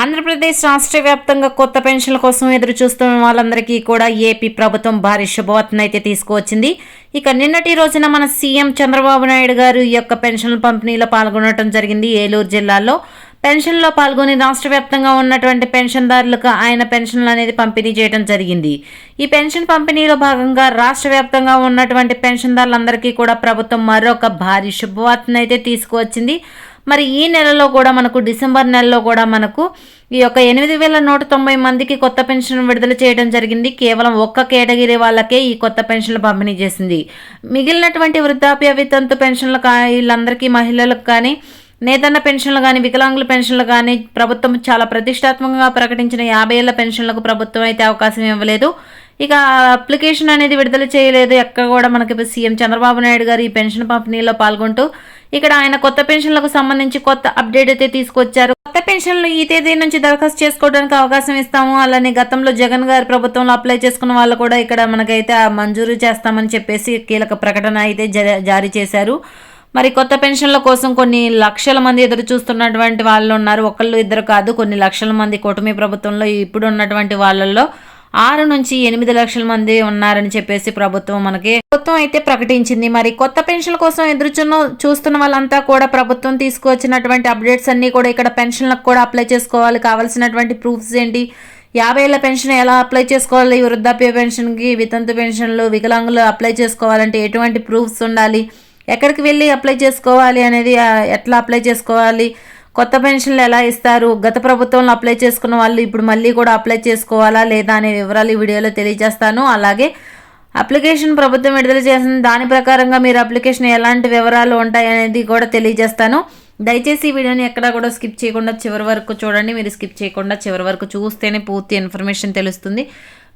ఆంధ్రప్రదేశ్ రాష్ట్ర వ్యాప్తంగా కొత్త పెన్షన్ల కోసం ఎదురు చూస్తున్న వాళ్ళందరికీ కూడా ఏపీ ప్రభుత్వం భారీ శుభవార్తను అయితే తీసుకువచ్చింది. ఇక నిన్నటి రోజున మన సీఎం చంద్రబాబు నాయుడు గారు ఈ యొక్క పెన్షన్ల పంపిణీలో పాల్గొనడం జరిగింది. ఏలూరు జిల్లాలో పెన్షన్లో పాల్గొని రాష్ట్ర వ్యాప్తంగా ఉన్నటువంటి పెన్షన్దారులకు ఆయన పెన్షన్లు అనేది పంపిణీ చేయడం జరిగింది. ఈ పెన్షన్ పంపిణీలో భాగంగా రాష్ట్ర వ్యాప్తంగా ఉన్నటువంటి పెన్షన్దారులందరికీ కూడా ప్రభుత్వం మరొక భారీ శుభవార్తను అయితే తీసుకువచ్చింది. మరి ఈ నెలలో కూడా మనకు డిసెంబర్ నెలలో కూడా మనకు ఈ యొక్క ఎనిమిది వేల నూట తొంభై మందికి కొత్త పెన్షన్ విడుదల చేయడం జరిగింది. కేవలం ఒక్క కేటగిరీ వాళ్ళకే ఈ కొత్త పెన్షన్లు పంపిణీ చేసింది. మిగిలినటువంటి వృద్ధాప్య వితంతు పెన్షన్లు కా వీళ్ళందరికీ మహిళలకు కానీ నేతన్న పెన్షన్లు కానీ వికలాంగుల పెన్షన్లు కానీ ప్రభుత్వం చాలా ప్రతిష్టాత్మకంగా ప్రకటించిన యాభై ఏళ్ళ పెన్షన్లకు ప్రభుత్వం అయితే అవకాశం ఇవ్వలేదు. ఇక అప్లికేషన్ అనేది విడుదల చేయలేదు. ఎక్కడ కూడా మనకి సీఎం చంద్రబాబు నాయుడు గారు ఈ పెన్షన్ పంపిణీలో పాల్గొంటూ ఇక్కడ ఆయన కొత్త పెన్షన్లకు సంబంధించి కొత్త అప్డేట్ అయితే తీసుకొచ్చారు. కొత్త పెన్షన్లు ఈ తేదీ నుంచి దరఖాస్తు చేసుకోవడానికి అవకాశం ఇస్తాము. అలానే గతంలో జగన్ గారి ప్రభుత్వంలో అప్లై చేసుకున్న వాళ్ళు కూడా ఇక్కడ మనకైతే మంజూరు చేస్తామని చెప్పేసి కీలక ప్రకటన అయితే జారీ చేశారు. మరి కొత్త పెన్షన్ల కోసం కొన్ని లక్షల మంది ఎదురు చూస్తున్నటువంటి వాళ్ళు ఉన్నారు. ఒకళ్ళు ఇద్దరు కాదు కొన్ని లక్షల మంది కూటమి ప్రభుత్వంలో ఇప్పుడు ఉన్నటువంటి వాళ్ళల్లో ఆరు నుంచి ఎనిమిది లక్షల మంది ఉన్నారని చెప్పేసి ప్రభుత్వం మనకి ప్రభుత్వం అయితే ప్రకటించింది. మరి కొత్త పెన్షన్ల కోసం ఎదురుచున్న చూస్తున్న వాళ్ళంతా కూడా ప్రభుత్వం తీసుకువచ్చినటువంటి అప్డేట్స్ అన్నీ కూడా ఇక్కడ పెన్షన్లకు కూడా అప్లై చేసుకోవాలి. కావాల్సినటువంటి ప్రూఫ్స్ ఏంటి? యాభై ఏళ్ళ పెన్షన్ ఎలా అప్లై చేసుకోవాలి? వృద్ధాప్య పెన్షన్కి వితంతు పెన్షన్లు వికలాంగులు అప్లై చేసుకోవాలంటే ఎటువంటి ప్రూఫ్స్ ఉండాలి? ఎక్కడికి వెళ్ళి అప్లై చేసుకోవాలి అనేది ఎట్లా అప్లై చేసుకోవాలి కొత్త పెన్షన్లు ఎలా ఇస్తారు గత ప్రభుత్వంలో అప్లై చేసుకున్న వాళ్ళు ఇప్పుడు మళ్ళీ కూడా అప్లై చేసుకోవాలా లేదా అనే వివరాలు ఈ వీడియోలో తెలియజేస్తాను. అలాగే అప్లికేషన్ ప్రభుత్వం విడుదల చేసిన దాని ప్రకారంగా మీరు అప్లికేషన్ ఎలాంటి వివరాలు ఉంటాయి అనేది కూడా తెలియజేస్తాను. దయచేసి ఈ వీడియోని ఎక్కడా కూడా స్కిప్ చేయకుండా చివరి వరకు చూడండి. మీరు స్కిప్ చేయకుండా చివరి వరకు చూస్తేనే పూర్తి ఇన్ఫర్మేషన్ తెలుస్తుంది.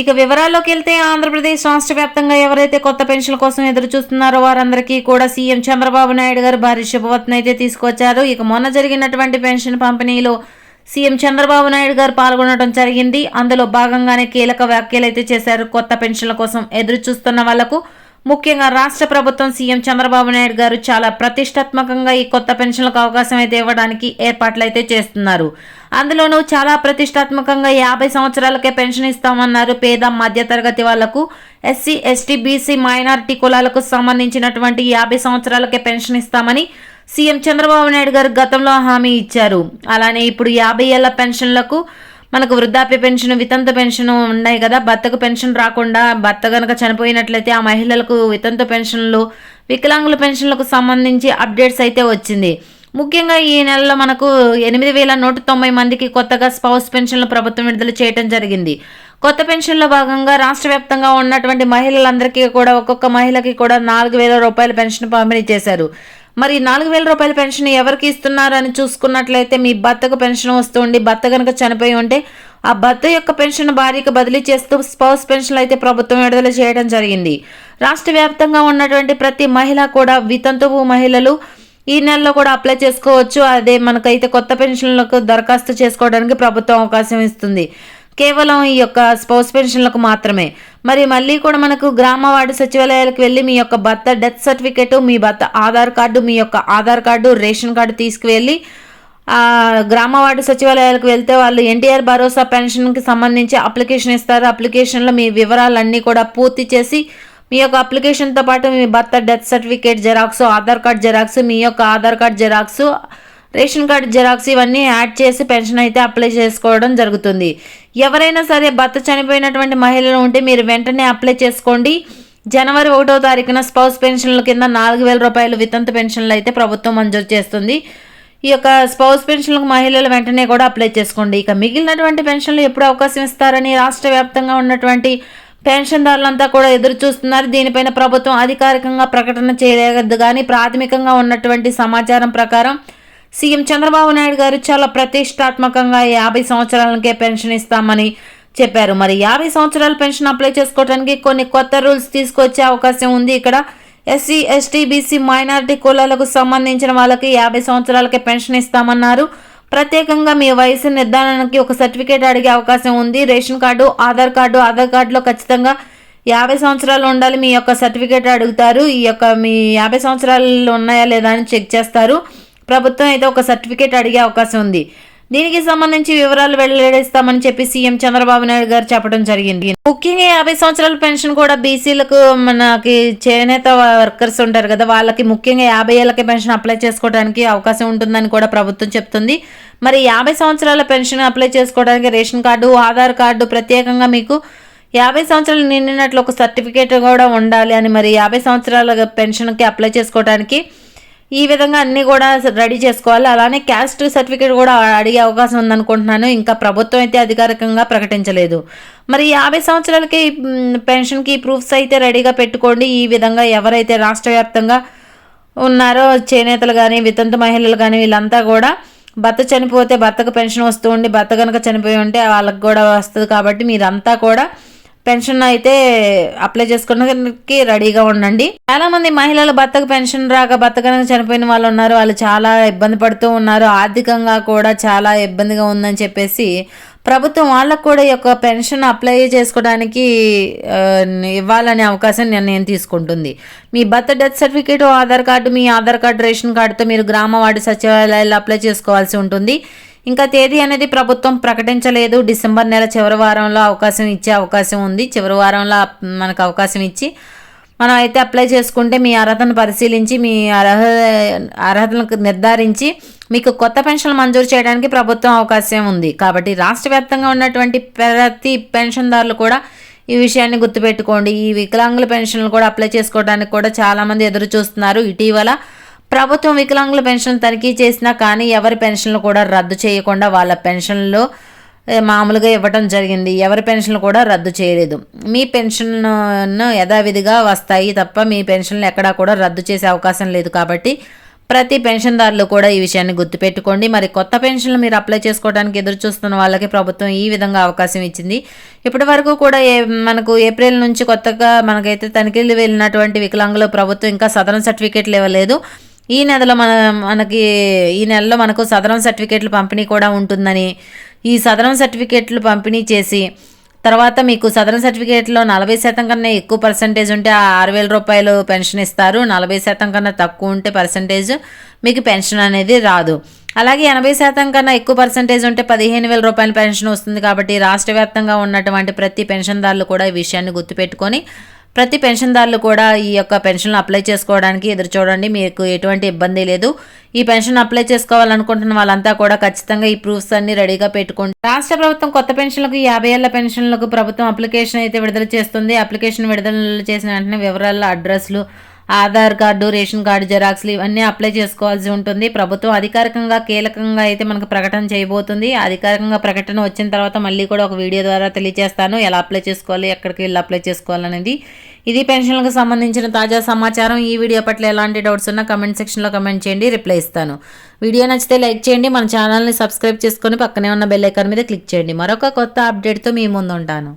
ఇక వివరాల్లోకి వెళ్తే ఆంధ్రప్రదేశ్ రాష్ట్ర వ్యాప్తంగా ఎవరైతే కొత్త పెన్షన్ కోసం ఎదురు చూస్తున్నారో వారందరికీ కూడా సీఎం చంద్రబాబు నాయుడు గారు భారీ శుభవత్న అయితే తీసుకొచ్చారు ఇక మొన్న జరిగినటువంటి పెన్షన్ పంపిణీలో సీఎం చంద్రబాబు నాయుడు గారు పాల్గొనడం జరిగింది. అందులో భాగంగానే కీలక వ్యాఖ్యలు అయితే చేశారు కొత్త పెన్షన్ల కోసం ఎదురు చూస్తున్న వాళ్ళకు. ముఖ్యంగా రాష్ట్ర ప్రభుత్వం సీఎం చంద్రబాబు నాయుడు గారు చాలా ప్రతిష్టాత్మకంగా ఈ కొత్త పెన్షన్లకు అవకాశం అయితే ఇవ్వడానికి ఏర్పాట్లు అయితే చేస్తున్నారు. అందులోనూ చాలా ప్రతిష్టాత్మకంగా యాభై సంవత్సరాలకే పెన్షన్ ఇస్తామన్నారు పేద మధ్యతరగతి వాళ్ళకు ఎస్సీ ఎస్టీ బీసీ మైనారిటీ కులాలకు సంబంధించినటువంటి యాభై సంవత్సరాలకే పెన్షన్ ఇస్తామని సీఎం చంద్రబాబు నాయుడు గారు గతంలో హామీ ఇచ్చారు. అలానే ఇప్పుడు యాభై ఏళ్ళ పెన్షన్లకు మనకు వృద్ధాప్య పెన్షన్ వితంత పెన్షన్ ఉన్నాయి కదా. భర్తకు పెన్షన్ రాకుండా భర్త కనుక చనిపోయినట్లయితే ఆ మహిళలకు వితంత పెన్షన్లు వికలాంగుల పెన్షన్లకు సంబంధించి అప్డేట్స్ అయితే వచ్చింది. ముఖ్యంగా ఈ నెలలో మనకు ఎనిమిది వేల నూట తొంభై మందికి కొత్తగా స్పౌస్ పెన్షన్లు ప్రభుత్వం విడుదల చేయడం జరిగింది. కొత్త పెన్షన్లో భాగంగా రాష్ట్ర వ్యాప్తంగా ఉన్నటువంటి మహిళలందరికీ కూడా ఒక్కొక్క మహిళకి కూడా నాలుగు వేల రూపాయల పెన్షన్ పంపిణీ చేశారు. మరి నాలుగు వేల రూపాయల పెన్షన్ ఎవరికి ఇస్తున్నారని చూసుకున్నట్లయితే మీ భర్తకు పెన్షన్ వస్తుంది. భర్త కనుక చనిపోయి ఉంటే ఆ భర్త యొక్క పెన్షన్ భార్యకు బదిలీ చేస్తూ స్పౌస్ పెన్షన్లు అయితే ప్రభుత్వం విడుదల చేయడం జరిగింది. రాష్ట్ర వ్యాప్తంగా ఉన్నటువంటి ప్రతి మహిళ కూడా వితంతువు మహిళలు ఈ నెలలో కూడా అప్లై చేసుకోవచ్చు. అదే మనకైతే కొత్త పెన్షన్లకు దరఖాస్తు చేసుకోవడానికి ప్రభుత్వం అవకాశం ఇస్తుంది. కేవలం ఈ యొక్క స్పౌస్ పెన్షన్లకు మాత్రమే. మరి మళ్ళీ కూడా మనకు గ్రామ వార్డు సచివాలయాలకు వెళ్ళి మీ యొక్క భర్త డెత్ సర్టిఫికేట్ మీ భర్త ఆధార్ కార్డు మీ యొక్క ఆధార్ కార్డు రేషన్ కార్డు తీసుకువెళ్ళి గ్రామ వార్డు సచివాలయాలకు వెళ్తే వాళ్ళు ఎన్టీఆర్ భరోసా పెన్షన్కి సంబంధించి అప్లికేషన్ ఇస్తారు. అప్లికేషన్లో మీ వివరాలన్నీ కూడా పూర్తి చేసి మీ యొక్క అప్లికేషన్తో పాటు మీ భర్త death certificate xerox Aadhaar card xerox మీ యొక్క Aadhaar card xerox ration card xerox ఇవన్నీ యాడ్ చేసి పెన్షన్ అయితే అప్లై చేసుకోవడం జరుగుతుంది. ఎవరైనా సరే భర్త చనిపోయినటువంటి మహిళలు ఉంటే మీరు వెంటనే అప్లై చేసుకోండి. జనవరి ఒకటో తారీఖున స్పౌస్ పెన్షన్ల కింద నాలుగు వేల రూపాయలు వితంత పెన్షన్లు అయితే ప్రభుత్వం మంజూరు చేస్తుంది. ఈ యొక్క స్పౌస్ పెన్షన్లకు మహిళలు వెంటనే కూడా అప్లై చేసుకోండి. ఇక మిగిలినటువంటి పెన్షన్లు ఎప్పుడు అవకాశం ఇస్తారని రాష్ట్ర వ్యాప్తంగా ఉన్నటువంటి పెన్షన్దారులంతా కూడా ఎదురు చూస్తున్నారు. దీనిపైన ప్రభుత్వం అధికారికంగా ప్రకటన చేయలేదు. కానీ ప్రాథమికంగా ఉన్నటువంటి సమాచారం ప్రకారం సీఎం చంద్రబాబు నాయుడు గారు చాలా ప్రతిష్టాత్మకంగా యాభై సంవత్సరాలకే పెన్షన్ ఇస్తామని చెప్పారు. మరి యాభై సంవత్సరాల పెన్షన్ అప్లై చేసుకోవడానికి కొన్ని కొత్త రూల్స్ తీసుకొచ్చే అవకాశం ఉంది. ఇక్కడ ఎస్సీ ఎస్టీ బీసీ మైనారిటీ కులాలకు సంబంధించిన వాళ్ళకి యాభై సంవత్సరాలకే పెన్షన్ ఇస్తామన్నారు. ప్రత్యేకంగా మీ వయసు నిర్ధారణకి ఒక సర్టిఫికేట్ అడిగే అవకాశం ఉంది. Ration card Aadhaar card Aadhaar కార్డులో ఖచ్చితంగా యాభై సంవత్సరాలు ఉండాలి మీ యొక్క సర్టిఫికేట్ అడుగుతారు. ఈ యొక్క మీ యాభై సంవత్సరాలు ఉన్నాయా లేదా అని చెక్ చేస్తారు. ప్రభుత్వం అయితే ఒక సర్టిఫికేట్ అడిగే అవకాశం ఉంది. దీనికి సంబంధించి వివరాలు వెల్లడిస్తామని చెప్పి సీఎం చంద్రబాబు నాయుడు గారు చెప్పడం జరిగింది. ముఖ్యంగా యాభై సంవత్సరాల పెన్షన్ కూడా బీసీలకు మనకి చేనేత వర్కర్స్ ఉంటారు కదా వాళ్ళకి ముఖ్యంగా యాభై ఏళ్ళకి పెన్షన్ అప్లై చేసుకోవడానికి అవకాశం ఉంటుందని కూడా ప్రభుత్వం చెప్తుంది. మరి యాభై సంవత్సరాల పెన్షన్ అప్లై చేసుకోవడానికి రేషన్ కార్డు ఆధార్ కార్డు ప్రత్యేకంగా మీకు యాభై సంవత్సరాలు నిండినట్లు ఒక సర్టిఫికేట్ కూడా ఉండాలి అని మరి యాభై సంవత్సరాల పెన్షన్కి అప్లై చేసుకోవడానికి ఈ విధంగా అన్నీ కూడా రెడీ చేసుకోవాలి. అలానే క్యాస్ట్ సర్టిఫికేట్ కూడా అడిగే అవకాశం ఉందనుకుంటున్నాను. ఇంకా ప్రభుత్వం అయితే అధికారికంగా ప్రకటించలేదు. మరి యాభై సంవత్సరాలకి పెన్షన్కి ప్రూఫ్స్ అయితే రెడీగా పెట్టుకోండి. ఈ విధంగా ఎవరైతే రాష్ట్ర వ్యాప్తంగా ఉన్నారో చేనేతలు కానీ వితంతు మహిళలు కానీ వీళ్ళంతా కూడా భర్త చనిపోతే భర్తకు పెన్షన్ వస్తూ ఉండి భర్త కనుక చనిపోయి ఉంటే వాళ్ళకి కూడా వస్తుంది కాబట్టి మీరంతా కూడా పెన్షన్ అయితే అప్లై చేసుకోవడానికి రెడీగా ఉండండి. చాలా మంది మహిళలు భర్తకు పెన్షన్ రాక భర్త కనుక చనిపోయిన వాళ్ళు ఉన్నారు. వాళ్ళు చాలా ఇబ్బంది పడుతూ ఉన్నారు. ఆర్థికంగా కూడా చాలా ఇబ్బందిగా ఉందని చెప్పేసి ప్రభుత్వం వాళ్ళకు కూడా ఈ యొక్క పెన్షన్ అప్లై చేసుకోవడానికి ఇవ్వాలనే అవకాశం నిర్ణయం తీసుకుంటుంది. మీ birth death certificate Aadhaar card మీ ఆధార్ కార్డు రేషన్ కార్డుతో మీరు గ్రామ వార్డు సచివాలయాల్లో అప్లై చేసుకోవాల్సి ఉంటుంది. ఇంకా తేదీ అనేది ప్రభుత్వం ప్రకటించలేదు. డిసెంబర్ నెల చివరి వారంలో అవకాశం ఇచ్చే అవకాశం ఉంది. చివరి వారంలో మనకు అవకాశం ఇచ్చి మనం అయితే అప్లై చేసుకుంటే మీ అర్హతను పరిశీలించి మీ అర్హ అర్హతలకు నిర్ధారించి మీకు కొత్త పెన్షన్లు మంజూరు చేయడానికి ప్రభుత్వం అవకాశం ఉంది. కాబట్టి రాష్ట్ర వ్యాప్తంగా ఉన్నటువంటి ప్రతి పెన్షన్దారులు కూడా ఈ విషయాన్ని గుర్తుపెట్టుకోండి. ఈ వికలాంగుల పెన్షన్లు కూడా అప్లై చేసుకోవడానికి కూడా చాలామంది ఎదురు చూస్తున్నారు ఇటీవల ప్రభుత్వం వికలాంగుల పెన్షన్ తనిఖీ చేసినా కానీ ఎవరి పెన్షన్లు కూడా రద్దు చేయకుండా వాళ్ళ పెన్షన్లు మామూలుగా ఇవ్వడం జరిగింది. ఎవరి పెన్షన్లు కూడా రద్దు చేయలేదు. మీ పెన్షన్ను యథావిధిగా వస్తాయి తప్ప మీ పెన్షన్లు ఎక్కడా కూడా రద్దు చేసే అవకాశం లేదు కాబట్టి ప్రతి పెన్షన్దారులు కూడా ఈ విషయాన్ని గుర్తుపెట్టుకోండి. మరి కొత్త పెన్షన్లు మీరు అప్లై చేసుకోవడానికి ఎదురు చూస్తున్న వాళ్ళకి ప్రభుత్వం ఈ విధంగా అవకాశం ఇచ్చింది. ఇప్పటి వరకు కూడా ఏ మనకు ఏప్రిల్ నుంచి కొత్తగా మనకైతే తనిఖీలు వెళ్ళినటువంటి వికలాంగులు ప్రభుత్వం ఇంకా సదరన్ సర్టిఫికేట్లు ఇవ్వలేదు. ఈ నెలలో మన మనకి ఈ నెలలో మనకు సదరం సర్టిఫికేట్లు పంపిణీ కూడా ఉంటుందని. ఈ సదరం సర్టిఫికేట్లు పంపిణీ చేసి తర్వాత మీకు సదరన్ సర్టిఫికేట్లో నలభై శాతం కన్నా ఎక్కువ పర్సంటేజ్ ఉంటే ఆ ఆరు వేల రూపాయలు పెన్షన్ ఇస్తారు. నలభై శాతం కన్నా తక్కువ ఉంటే పర్సంటేజ్ మీకు పెన్షన్ అనేది రాదు. అలాగే ఎనభై శాతం కన్నా ఎక్కువ పర్సంటేజ్ ఉంటే పదిహేను వేల రూపాయల పెన్షన్ వస్తుంది కాబట్టి రాష్ట్ర వ్యాప్తంగా ఉన్నటువంటి ప్రతి పెన్షన్దారులు కూడా ఈ విషయాన్ని గుర్తుపెట్టుకొని ప్రతి పెన్షన్దారులు కూడా ఈ యొక్క పెన్షన్లు అప్లై చేసుకోవడానికి ఎదురు చూడండి. మీకు ఎటువంటి ఇబ్బంది లేదు. ఈ పెన్షన్ అప్లై చేసుకోవాలనుకుంటున్న వాళ్ళంతా కూడా ఖచ్చితంగా ఈ ప్రూఫ్స్ అన్ని రెడీగా పెట్టుకోండి రాష్ట్ర ప్రభుత్వం కొత్త పెన్షన్లకు యాభై ఏళ్ళ పెన్షన్లకు ప్రభుత్వం అప్లికేషన్ అయితే విడుదల చేస్తుంది. అప్లికేషన్ విడుదల చేసిన వెంటనే వివరాల అడ్రస్లు ఆధార్ కార్డు రేషన్ కార్డు జెరాక్స్లు ఇవన్నీ అప్లై చేసుకోవాల్సి ఉంటుంది. ప్రభుత్వం అధికారికంగా కీలకంగా అయితే మనకు ప్రకటన చేయబోతుంది. అధికారికంగా ప్రకటన వచ్చిన తర్వాత మళ్ళీ కూడా ఒక వీడియో ద్వారా తెలియజేస్తాను. ఎలా అప్లై చేసుకోవాలి ఎక్కడికి వెళ్ళి అప్లై చేసుకోవాలనేది ఇది పెన్షన్లకు సంబంధించిన తాజా సమాచారం. ఈ వీడియో పట్ల ఎలాంటి డౌట్స్ ఉన్నా కమెంట్ సెక్షన్లో కమెంట్ చేయండి రిప్లై ఇస్తాను. వీడియో నచ్చితే లైక్ చేయండి మన ఛానల్ని సబ్స్క్రైబ్ చేసుకొని పక్కనే ఉన్న బెల్ ఐకాన్ మీద క్లిక్ చేయండి. మరొక కొత్త అప్డేట్తో మీ ముందు ఉంటాను